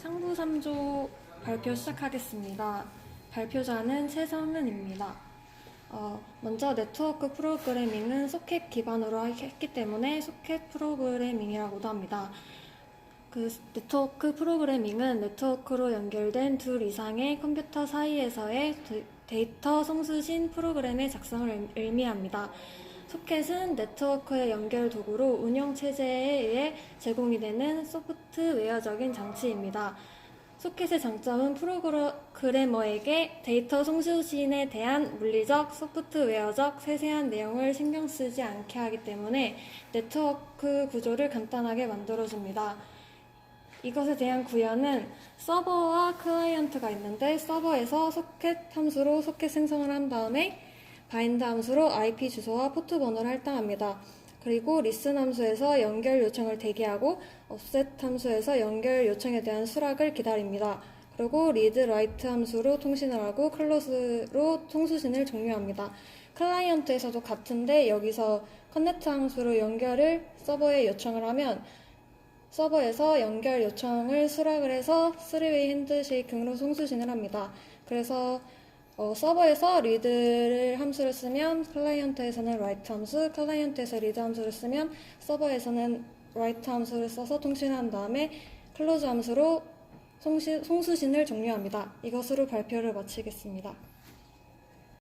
상부 3조 발표 시작하겠습니다. 발표자는 최성은입니다. 어, 먼저 네트워크 프로그래밍은 소켓 기반으로 했기 때문에 소켓 프로그래밍이라고도 합니다. 그 네트워크 프로그래밍은 네트워크로 연결된 둘 이상의 컴퓨터 사이에서의 데- 데이터 송수신 프로그램의 작성을 의- 의미합니다. 소켓은 네트워크의 연결 도구로 운영 체제에 의해 제공이 되는 소프트웨어적인 장치입니다. 소켓의 장점은 프로그래머에게 데이터 송수신에 대한 물리적, 소프트웨어적 세세한 내용을 신경 쓰지 않게 하기 때문에 네트워크 구조를 간단하게 만들어줍니다. 이것에 대한 구현은 서버와 클라이언트가 있는데 서버에서 소켓 함수로 소켓 생성을 한 다음에 바인드 함수로 IP 주소와 포트 번호를 할당합니다. 그리고 리슨 함수에서 연결 요청을 대기하고 offset 함수에서 연결 요청에 대한 수락을 기다립니다. 그리고 read write 함수로 통신을 하고 클로즈로 통수신을 종료합니다. 클라이언트에서도 같은데 여기서 connect 함수로 연결을 서버에 요청을 하면 서버에서 연결 요청을 수락을 해서 3웨이 핸드쉐이킹으로 송수신을 합니다. 그래서 어, 서버에서 read를 함수를 쓰면 클라이언트에서는 write 함수, 클라이언트에서 read 함수를 쓰면 서버에서는 write 함수를 써서 통신한 다음에 close 함수로 송시- 송수신을 종료합니다. 이것으로 발표를 마치겠습니다.